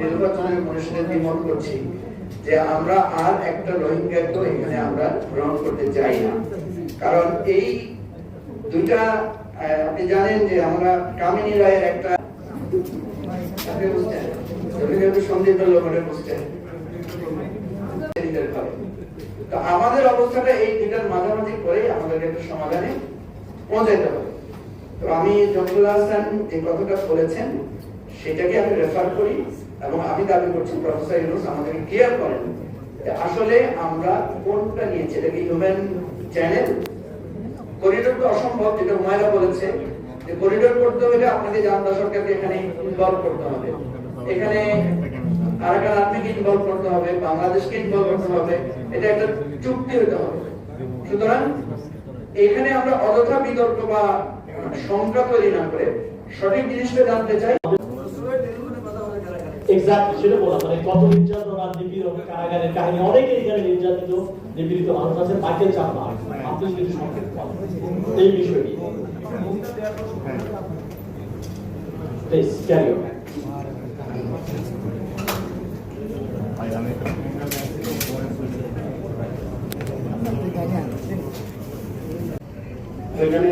নির্বাচনের করছি যে আমরা আর একটা এখানে আমরা গ্রহণ করতে চাই না। কারণ এই আপনি জানেন যে আমরা কামিনী রায়ের একটা আমাদের অবস্থাটা এই দুটার মাঝামাঝি করে আমাদেরকে একটা সমাধানে পৌঁছাইতে হবে। তো আমি জমরুল্লাহ হাসান যে কথাটা বলেছেন সেটাকে আমি রেফার করি এবং আমি দাবি করছি প্রফেসর ইউনুস আমাদেরকে ক্লিয়ার করেন আসলে আমরা কোনটা নিয়েছি এটা কি হিউম্যান চ্যানেল করিডোর তো অসম্ভব, যেটা হুমায়রা বলেছে, যে করিডোর করতে হলে আপনাকে জানতা সরকারকে এখানে ইনভলভ করতে হবে। এখানে আরাকান আর্মিকে ইনভলভ করতে হবে, বাংলাদেশকে ইনভলভ করতে হবে, এটা একটা চুক্তি হতে হবে। সুতরাং এখানে আমরা অযথা বিতর্ক বা সংখ্যা তৈরি না করে সঠিক জিনিসটা জানতে চাই। এক্স্যাক্টলি সেটা বলা মানে কত নির্যাতন আর নিপীড়ন কারাগারের কাহিনী। অনেকে এখানে নির্যাতিত, নিপীড়িত মানুষ আছে, মাইকেল চাপা আপনি যদি সংক্ষেপ এই বিষয়টি। এখানে